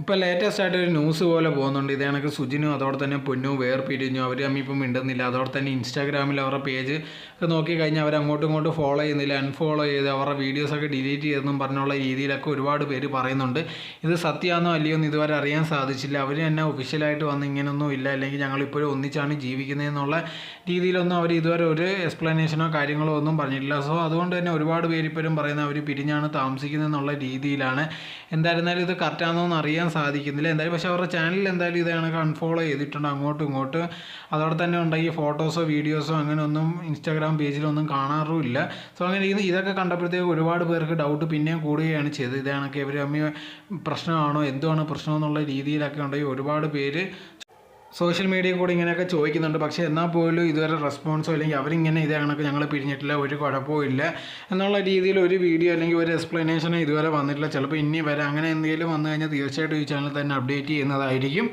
ഇപ്പോൾ ലേറ്റസ്റ്റ് ആയിട്ട് ഒരു ന്യൂസ് പോലെ പോകുന്നുണ്ട്. ഇത് കണക്ക് സുജിനും അതോടെ തന്നെ പൊന്നും വേർപിരിഞ്ഞു. അവർ തമ്മിൽ ഇപ്പം മിണ്ടുന്നില്ല. അതോടെ തന്നെ ഇൻസ്റ്റാഗ്രാമിൽ അവരുടെ പേജ് ഒക്കെ നോക്കി കഴിഞ്ഞാൽ അവർ അങ്ങോട്ടും ഇങ്ങോട്ടും ഫോളോ ചെയ്യുന്നില്ല. അൺഫോളോ ചെയ്ത് അവരുടെ വീഡിയോസൊക്കെ ഡിലീറ്റ് ചെയ്തെന്നും പറഞ്ഞുള്ള രീതിയിലൊക്കെ ഒരുപാട് പേര് പറയുന്നുണ്ട്. ഇത് സത്യമാണോ അല്ലയോ എന്ന് ഇതുവരെ അറിയാൻ സാധിച്ചില്ല. അവർ തന്നെ ഒഫീഷ്യലായിട്ട് വന്ന് ഇങ്ങനെയൊന്നും ഇല്ല. അല്ലെങ്കിൽ ഞങ്ങൾ ഇപ്പോഴും ഒന്നിച്ചാണ് ജീവിക്കുന്നതെന്നുള്ള രീതിയിലൊന്നും അവർ ഇതുവരെ ഒരു എക്സ്പ്ലനേഷനോ കാര്യങ്ങളോ ഒന്നും പറഞ്ഞിട്ടില്ല. സോ അതുകൊണ്ട് തന്നെ ഒരുപാട് പേര് ഇപ്പോഴും പറയുന്നത് അവർ പിരിഞ്ഞാണ് താമസിക്കുന്നത് എന്നുള്ള രീതിയിലാണ്. എന്തായിരുന്നാലും ഇത് കറക്റ്റാണോ എന്ന് അറിയാൻ സാധിക്കുന്നില്ല. എന്തായാലും പക്ഷേ അവരുടെ ചാനലിൽ എന്തായാലും ഇത് കണക്ക് അൺഫോളോ ചെയ്തിട്ടുണ്ട്. അങ്ങോട്ടും ഇങ്ങോട്ട്. അതോടെ തന്നെ ഉണ്ടെങ്കിൽ ഫോട്ടോസോ വീഡിയോസോ അങ്ങനെ ഒന്നും ഇൻസ്റ്റാഗ്രാം പേജിലൊന്നും കാണാറുമില്ല. സോ അങ്ങനെ ഇത് ഇതൊക്കെ കണ്ടപ്പോഴത്തേക്ക് ഒരുപാട് പേർക്ക് ഡൗട്ട് പിന്നെയും കൂടുകയാണ് ചെയ്തത്. ഇതാണൊക്കെ ഇവർ അമ്മ പ്രശ്നമാണോ? എന്തുവാണ് പ്രശ്നം എന്നുള്ള രീതിയിലൊക്കെ ഉണ്ടെങ്കിൽ ഒരുപാട് പേര് സോഷ്യൽ മീഡിയ കൂടി ഇങ്ങനെയൊക്കെ ചോദിക്കുന്നുണ്ട്. പക്ഷേ എന്നാൽ പോലും ഇതുവരെ റെസ്പോൺസോ അല്ലെങ്കിൽ അവരിങ്ങനെ ഇതേ കണക്ക് ഞങ്ങൾ പിരിഞ്ഞിട്ടില്ല ഒരു കുഴപ്പവും ഇല്ല എന്നുള്ള രീതിയിൽ ഒരു വീഡിയോ അല്ലെങ്കിൽ ഒരു എക്സ്പ്ലനേഷനോ ഇതുവരെ വന്നിട്ടില്ല. ചിലപ്പോൾ ഇനി വരെ അങ്ങനെ എന്തെങ്കിലും വന്നു കഴിഞ്ഞാൽ തീർച്ചയായിട്ടും ഈ ചാനൽ തന്നെ അപ്ഡേറ്റ് ചെയ്യുന്നതായിരിക്കും.